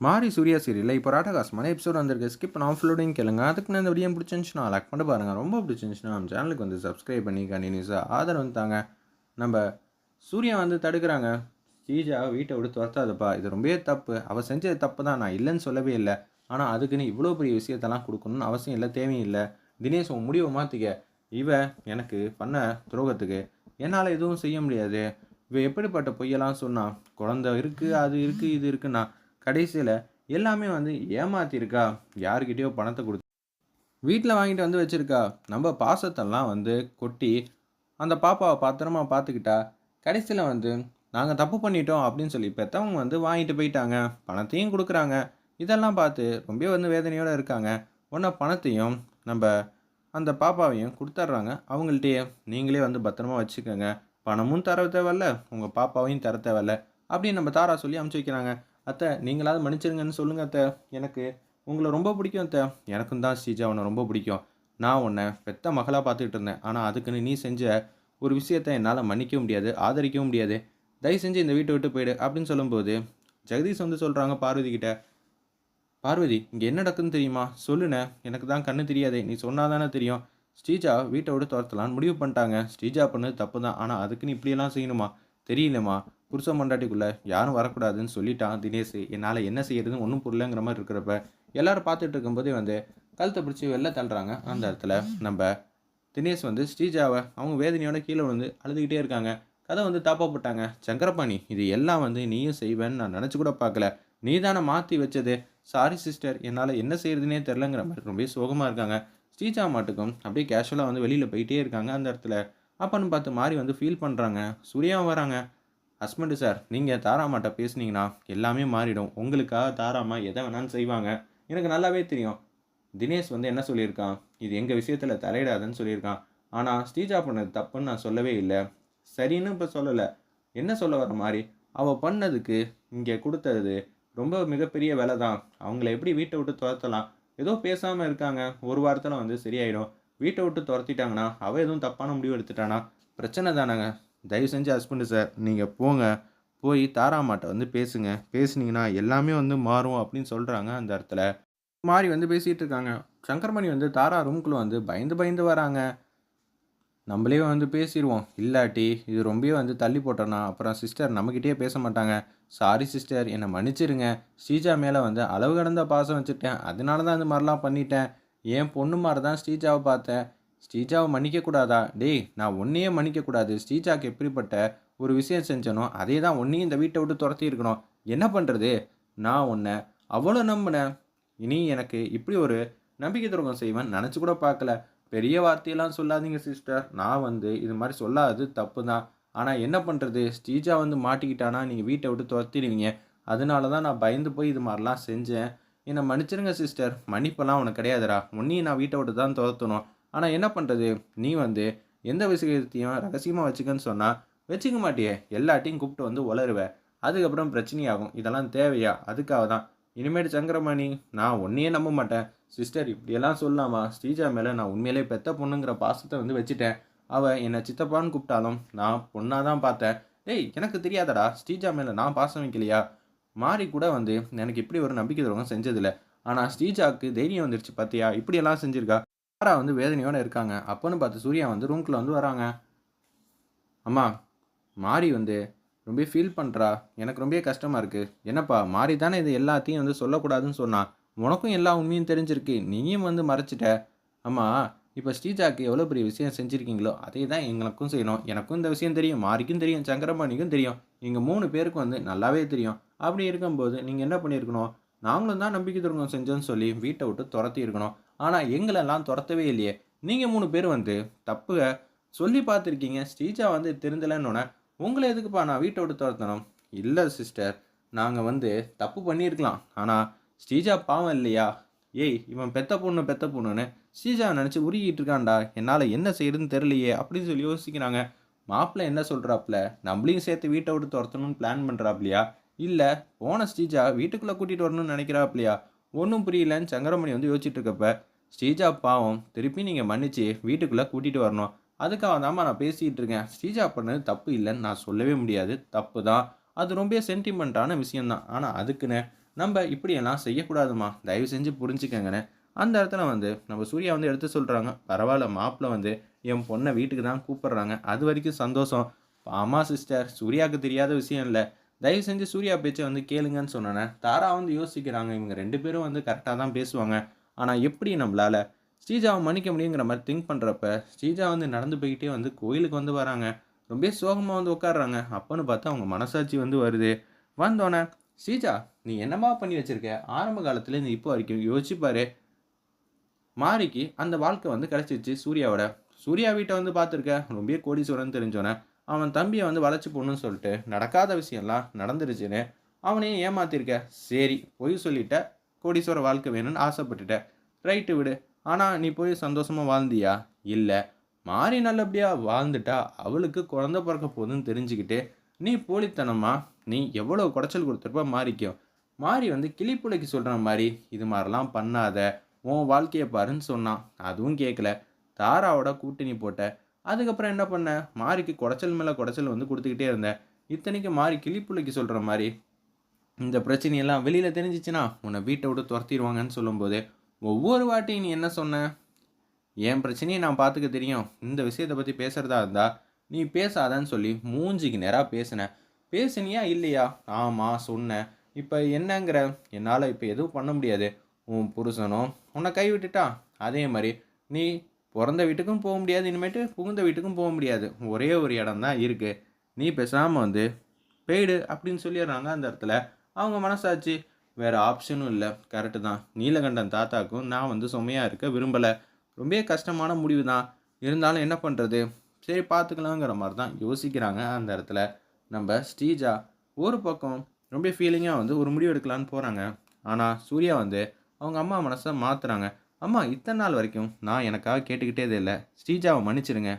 மாரி சூர்யா சீரியலில் இப்போ ராட்டகாசமான எபிசோட் வந்திருக்கு. ஸ்கிப் நான் ஃபுல்லோடையும் கேளுங்க. அதுக்கு நான் இந்த வீடியோ பிடிச்சிருந்துச்சுன்னா லைக் பண்ணி பாருங்கள் ரொம்ப பிடிச்சிருந்துச்சுன்னா நம்ம சேனலுக்கு வந்து சப்ஸ்கிரைப் பண்ணி கண்டினியூஸாக ஆதரவு வந்து தாங்க. நம்ம சூர்யா வந்து தடுக்கிறாங்க. ஸ்ரீஜா வீட்டை விட்டு துரத்தாதப்பா. இது ரொம்பவே தப்பு. அவள் செஞ்சது தப்பு தான் நான் இல்லைன்னு சொல்லவே இல்லை. ஆனால் அதுக்குன்னு இவ்வளோ பெரிய விஷயத்தெல்லாம் கொடுக்கணும்னு அவசியம் இல்லை தேவையும் இல்லை. தினேஷ் உன் முடிவை மாற்றிக்க இவ எனக்கு பண்ண துரோகத்துக்கு என்னால் எதுவும் செய்ய முடியாது. இவ எப்படிப்பட்ட பொய்யெல்லாம் சொன்னா? குழந்தை இருக்குது அது இருக்குது இது இருக்குன்னா கடைசியில் எல்லாமே வந்து ஏமாத்திருக்கா? யாருக்கிட்டேயோ பணத்தை கொடுத்து வீட்டில் வாங்கிட்டு வந்து வச்சுருக்கா? நம்ம பாசத்தெல்லாம் வந்து கொட்டி அந்த பாப்பாவை பத்திரமா பார்த்துக்கிட்டா கடைசியில் வந்து நாங்கள் தப்பு பண்ணிட்டோம் அப்படின்னு சொல்லி பெற்றவங்க வந்து வாங்கிட்டு போயிட்டாங்க. பணத்தையும் கொடுக்குறாங்க. இதெல்லாம் பார்த்து ரொம்ப வந்து வேதனையோடு இருக்காங்க. ஒன்றா பணத்தையும் நம்ம அந்த பாப்பாவையும் கொடுத்துட்றாங்க அவங்கள்ட்டயே நீங்களே வந்து பத்திரமா வச்சுக்கோங்க. பணமும் தர தேவையில்ல உங்கள் பாப்பாவையும் தர தேவையில்ல அப்படின்னு நம்ம தாரா சொல்லி அமுச்சு வைக்கிறாங்க. அத்தை நீங்களாவது மன்னிச்சிருங்கன்னு சொல்லுங்கள் அத்தை. எனக்கு உங்களை ரொம்ப பிடிக்கும் அத்தை. எனக்கும் தான் ஸ்ரீஜா உன்னை ரொம்ப பிடிக்கும். நான் உன்னை பெத்த மகளாக பார்த்துக்கிட்டு இருந்தேன். ஆனால் அதுக்குன்னு நீ செஞ்ச ஒரு விஷயத்தை என்னால் மன்னிக்க முடியாது ஆதரிக்கவும் முடியாது. தயவு செஞ்சு இந்த வீட்டை விட்டு போயிடு அப்படின்னு சொல்லும்போது ஜெகதீஷ் வந்து சொல்கிறாங்க பார்வதி கிட்ட பார்வதி இங்கே என்ன நடக்குதுன்னு தெரியுமா? சொல்லுண்ணே. எனக்கு தான் கண்ணு தெரியாதே. நீ சொன்னாதானே தெரியும். ஸ்ரீஜா வீட்டை விட்டு துரத்தலான்னு முடிவு பண்ணிட்டாங்க. ஸ்ரீஜா பண்ணது தப்பு தான். ஆனால் அதுக்குன்னு இப்படியெல்லாம் செய்யணுமா? தெரியலம்மா. புருஷ மண்டாட்டிக்குள்ளே யாரும் வரக்கூடாதுன்னு சொல்லிட்டான் தினேஷ். என்னால் என்ன செய்யறதுன்னு ஒன்றும் புரியலங்கிற மாதிரி இருக்கிறப்ப எல்லாரும் பார்த்துட்டு இருக்கும்போதே வந்து கழுத்தை பிடிச்சி வெளில தள்ளுறாங்க. அந்த இடத்துல நம்ம தினேஷ் வந்து ஸ்ரீஜாவை அவங்க வேதனையோட கீழே வந்து அழுதுகிட்டே இருக்காங்க. கதை வந்து தாப்பா போட்டாங்க. சங்கரபாணி இது எல்லாம் வந்து நீயும் செய்வேன்னு நான் நினச்சி கூட பார்க்கல. நீ தானே மாற்றி வச்சது. சாரி சிஸ்டர் என்னால் என்ன செய்யறதுனே தெரிலங்கிற மாதிரி ரொம்ப சோகமாக இருக்காங்க. ஸ்ரீஜா மாட்டுக்கும் அப்படியே கேஷுவலாக வந்து வெளியில் போயிட்டே இருக்காங்க அந்த இடத்துல. அப்பன்னு பார்த்து மாறி வந்து ஃபீல் பண்ணுறாங்க சூர்யாவும் வராங்க. ஹஸ்பண்டு சார் நீங்கள் தாராமாட்ட பேசுனீங்கன்னா எல்லாமே மாறிடும். உங்களுக்காக தாராமா எதை வேணாலும் செய்வாங்க. எனக்கு நல்லாவே தெரியும். தினேஷ் வந்து என்ன சொல்லியிருக்கான்? இது எங்கள் விஷயத்தில் தலையிடாதுன்னு சொல்லியிருக்கான். ஆனால் ஸ்ரீஜா பண்ணது தப்புன்னு நான் சொல்லவே இல்லை. சரின்னு இப்போ சொல்லலை. என்ன சொல்ல வர மாதிரி? அவள் பண்ணதுக்கு இங்கே கொடுத்தது ரொம்ப மிகப்பெரிய வேலை தான் அவங்கள எப்படி வீட்டை விட்டு துரத்தலாம்? ஏதோ பேசாமல் இருக்காங்க. ஒரு வாரத்தில் வந்து சரியாயிடும். வீட்டை விட்டு துரத்திட்டாங்கன்னா அவள் எதுவும் தப்பான முடிவு எடுத்துட்டானா? பிரச்சனை தானேங்க. தயவு செஞ்சு ஹஸ்பண்டு சார் நீங்கள் போங்க. போய் தாராமாட்ட வந்து பேசுங்க. பேசுனீங்கன்னா எல்லாமே வந்து மாறும் அப்படின்னு சொல்கிறாங்க அந்த இடத்துல. மாறி வந்து பேசிகிட்டு இருக்காங்க. சங்கர்மணி வந்து தாரா ரூம்குள்ளே வந்து பயந்து பயந்து வராங்க. நம்மளே வந்து பேசிடுவோம் இல்லாட்டி இது ரொம்பவே வந்து தள்ளி போட்டோன்னா அப்புறம் சிஸ்டர் நம்மக்கிட்டே பேச மாட்டாங்க. சாரி சிஸ்டர் என்னை மன்னிச்சிருங்க. ஸ்ரீஜா மேலே வந்து அளவு கடந்த பாசம் வச்சுட்டேன் அதனால தான் அது மாதிரிலாம் பண்ணிட்டேன். என் பொண்ணு மாதிரி தான் ஸ்ரீஜாவை பார்த்தேன். ஸ்ரீஜாவை மன்னிக்கக்கூடாதா? டேய் நான் உன்னையே மன்னிக்கக்கூடாது. ஸ்ரீஜாவுக்கு எப்படிப்பட்ட ஒரு விஷயம் செஞ்சனோ அதே தான் உன்னையும் இந்த வீட்டை விட்டு துரத்தி இருக்கணும். என்ன பண்ணுறது நான் உன்னை அவ்வளோ நம்பினேன். இனி எனக்கு இப்படி ஒரு நம்பிக்கை துரோகம் செய்வேன். நினச்சி கூட பார்க்கல. பெரிய வார்த்தையெல்லாம் சொல்லாதீங்க சிஸ்டர். நான் வந்து இது மாதிரி சொல்லாதது தப்பு தான் ஆனால் என்ன பண்ணுறது ஸ்ரீஜா வந்து மாட்டிக்கிட்டானா? நீங்கள் வீட்டை விட்டு துரத்திடுவீங்க. அதனால தான் நான் பயந்து போய் இது மாதிரிலாம் செஞ்சேன். என்னை மன்னிச்சிருங்க சிஸ்டர். மன்னிப்பெல்லாம் உனக்கு கிடையாதுடா. உன்னையும் நான் வீட்டை விட்டு தான் துரத்தணும். ஆனால் என்ன பண்ணுறது நீ வந்து எந்த விஷயத்தையும் ரகசியமாக வச்சுக்கன்னு சொன்னால் வச்சுக்க மாட்டியே. எல்லாத்தையும் கூப்பிட்டு வந்து உளருவேன் அதுக்கப்புறம் பிரச்சனையாகும். இதெல்லாம் தேவையா? அதுக்காக தான். இனிமேட்டு சங்கரமணி நான் ஒன்றையே நம்ப மாட்டேன். சிஸ்டர் இப்படியெல்லாம் சொல்லலாமா ஸ்ரீஜா மேலே நான் உண்மையிலே பெத்த பொண்ணுங்கிற பாசத்தை வந்து வச்சுட்டேன். அவள் என்னை சித்தப்பான்னு கூப்பிட்டாலும் நான் பொண்ணாக தான் பார்த்தேன். டேய் எனக்கு தெரியாதடா. ஸ்ரீஜா மேலே நான் பாசம் வைக்கலையா? மாறி கூட வந்து எனக்கு இப்படி ஒரு நம்பிக்கை துரோகம் செஞ்சதில்ல. ஆனால் ஸ்ரீஜாவுக்கு தைரியம் வந்துருச்சு பார்த்தியா இப்படியெல்லாம் செஞ்சுருக்கா? தாரா வந்து வேதனையோடு இருக்காங்க. அப்போன்னு பார்த்து சூர்யா வந்து ரூம்குள்ளே வந்து வராங்க. அம்மா மாறி வந்து ரொம்ப ஃபீல் பண்ணுறா எனக்கு ரொம்ப கஷ்டமாக இருக்குது என்னப்பா மாறி தானே இது எல்லாத்தையும் வந்து சொல்லக்கூடாதுன்னு சொன்னான் உனக்கும் எல்லா உண்மையும் தெரிஞ்சிருக்கு. நீயும் வந்து மறைச்சிட்ட. அம்மா இப்போ ஸ்ரீஜாக்கு எவ்வளோ பெரிய விஷயம் செஞ்சுருக்கீங்களோ அதே தான் எங்களுக்கும் செய்யணும். எனக்கும் இந்த விஷயம் தெரியும். மாரிக்கும் தெரியும். சங்கரபாணிக்கும் தெரியும். எங்கள் மூணு பேருக்கும் வந்து நல்லாவே தெரியும். அப்படி இருக்கும்போது நீங்கள் என்ன பண்ணியிருக்கணும்? நாங்களும் தான் நம்பிக்கை துரோகம் செஞ்சோன்னு சொல்லி வீட்டை விட்டு துரத்தி இருக்கணும் ஆனால் எங்களெல்லாம் துரத்தவே இல்லையே. நீங்கள் மூணு பேர் வந்து தப்பு சொல்லி பார்த்துருக்கீங்க. ஸ்ரீஜா வந்து தெரிந்தலைன்னொன்னே உங்களை எதுக்குப்பா நான் வீட்டை விட்டு துரத்தணும்? இல்லை சிஸ்டர் நாங்கள் வந்து தப்பு பண்ணியிருக்கலாம். ஆனால் ஸ்ரீஜா பாவம் இல்லையா? ஏய் இவன் பெத்த பொண்ணு பெத்த பொண்ணுன்னு ஸ்ரீஜா நினச்சி உருகிட்டு இருக்கான்டா. என்னால் என்ன செய்யறதுன்னு தெரியலையே அப்படின்னு சொல்லி யோசிக்கிறாங்க. மாப்பிள்ளை என்ன சொல்கிறாப்புல நம்மளையும் சேர்த்து வீட்டை விட்டு துரத்தணும்னு பிளான் பண்ணுறாப்லையா இல்லை போன ஸ்ரீஜா வீட்டுக்குள்ளே கூட்டிகிட்டு வரணும்னு நினைக்கிறாப்லையா? ஒன்றும் புரியலன்னு சங்கரமணி வந்து யோசிச்சுட்டு இருக்கப்ப ஸ்ரீஜா பாவம் திருப்பி நீங்கள் மன்னிச்சு வீட்டுக்குள்ளே கூட்டிகிட்டு வரணும். அதுக்காக தாம்மா நான் பேசிகிட்டு இருக்கேன். ஸ்ரீஜா பண்ணது தப்பு இல்லைன்னு நான் சொல்லவே முடியாது. தப்பு தான். அது ரொம்ப சென்டிமெண்ட்டான விஷயந்தான் ஆனால் அதுக்குன்னு நம்ம இப்படியெல்லாம் செய்யக்கூடாதுமா? தயவு செஞ்சு புரிஞ்சுக்கங்கன்னு. அந்த இடத்துல வந்து நம்ம சூர்யா வந்து எடுத்து சொல்கிறாங்க பரவாயில்ல மாப்பிள்ள வந்து என் பொண்ணை வீட்டுக்கு தான் கூப்பிட்றாங்க. அது வரைக்கும் சந்தோஷம். ஆமாம் சிஸ்டர் சூர்யாவுக்கு தெரியாத விஷயம் இல்லை. தயவு செஞ்சு சூர்யா பேச்சை வந்து கேளுங்கன்னு சொன்னேன். தாரா வந்து யோசிக்கிறாங்க. இவங்க ரெண்டு பேரும் வந்து கரெக்டாக தான் பேசுவாங்க. ஆனால் எப்படி நம்மளால் ஸ்ரீஜாவை மன்னிக்க முடியுங்கிற மாதிரி திங்க் பண்ணுறப்ப ஸ்ரீஜா வந்து நடந்து போய்கிட்டே வந்து கோயிலுக்கு வந்து வராங்க. ரொம்ப சோகமாக வந்து உட்காடுறாங்க அப்போன்னு பார்த்தா அவங்க மனசாட்சி வந்து வருது. வந்தோடனே ஸ்ரீஜா நீ என்னமா பண்ணி வச்சிருக்க? ஆரம்ப காலத்துல நீ இப்போ வரைக்கும் யோசிச்சு பாரு. மாரிக்கு அந்த வாழ்க்கை வந்து கிடச்சிச்சு சூர்யாவோட. சூர்யா வீட்டை வந்து பார்த்துருக்க? ரொம்ப கோடீஸ்வரன் தெரிஞ்சோன்னே அவன் தம்பியை வந்து வளைச்சி போடணும்னு சொல்லிட்டு நடக்காத விஷயம்லாம் நடந்துருச்சுன்னு அவனையும் ஏமாத்திருக்க. சரி பொய் சொல்லிட்ட. கோடீஸ்வர வாழ்க்கை வேணும்னு ஆசைப்பட்டுட்ட. ரைட்டு விடு. ஆனால் நீ போய் சந்தோஷமாக வாழ்ந்தியா? இல்லை. மாறி நல்லபடியாக வாழ்ந்துட்டா அவளுக்கு குழந்த பிறக்க போகுதுன்னு தெரிஞ்சுக்கிட்டு நீ போலித்தனமா? நீ எவ்வளோ குடைச்சல் கொடுத்துருப்ப மாறிக்கும் மாறி வந்து கிளிப்புலைக்கு சொல்கிற மாதிரி இது மாதிரிலாம் பண்ணாத. உன் வாழ்க்கையை பாருன்னு சொன்னான். அதுவும் கேட்கல தாராவோட கூட்டணி போட்ட. அதுக்கப்புறம் என்ன பண்ண? மாறிக்கு குடைச்சல் மேலே குடைச்சல் வந்து கொடுத்துக்கிட்டே இருந்தேன் இத்தனைக்கு மாறி கிளிப்புலைக்கு சொல்கிற மாதிரி இந்த பிரச்சனையெல்லாம் வெளியில் தெரிஞ்சிச்சுன்னா உன்னை வீட்டை விட்டு துரத்திடுவாங்கன்னு சொல்லும்போது ஒவ்வொரு வாட்டியும் நீ என்ன சொன்ன? என் பிரச்சனையை நான் பார்த்துக்க தெரியும். இந்த விஷயத்தை பற்றி பேசுகிறதா இருந்தால் நீ பேசாதன்னு சொல்லி மூஞ்சிக்கு நேராக பேசினேன் பேசுனியா இல்லையா? ஆமாம் சொன்னேன் இப்போ என்னங்கிற? என்னால் இப்போ எதுவும் பண்ண முடியாது. உன் புருஷனும் உன்னை கைவிட்டுட்டா அதே மாதிரி நீ பிறந்த வீட்டுக்கும் போக முடியாது. இனிமேட்டு புகுந்த வீட்டுக்கும் போக முடியாது. ஒரே ஒரு இடம் தான் இருக்குது நீ பேசாமல் வந்து பெய்டு அப்படின்னு சொல்லிடுறாங்க அந்த இடத்துல. அவங்க மனசாச்சு வேறு ஆப்ஷனும் இல்லை. கரெக்டு தான். நீலகண்டன் தாத்தாக்கும் நான் வந்து சுமையாக இருக்க விரும்பலை. ரொம்ப கஷ்டமான முடிவு தான் இருந்தாலும் என்ன பண்ணுறது சரி பார்த்துக்கலாங்கிற மாதிரி தான் யோசிக்கிறாங்க அந்த இடத்துல. நம்ம ஸ்ரீஜா ஒரு பக்கம் ரொம்ப ஃபீலிங்காக வந்து ஒரு முடிவு எடுக்கலான்னு போகிறாங்க ஆனால் சூர்யா வந்து அவங்க அம்மா மனசை மாற்றுறாங்க அம்மா இத்தனை நாள் வரைக்கும் நான் எனக்காக கேட்டுக்கிட்டே இல்லை. ஸ்ரீஜாவை மன்னிச்சிடுங்க.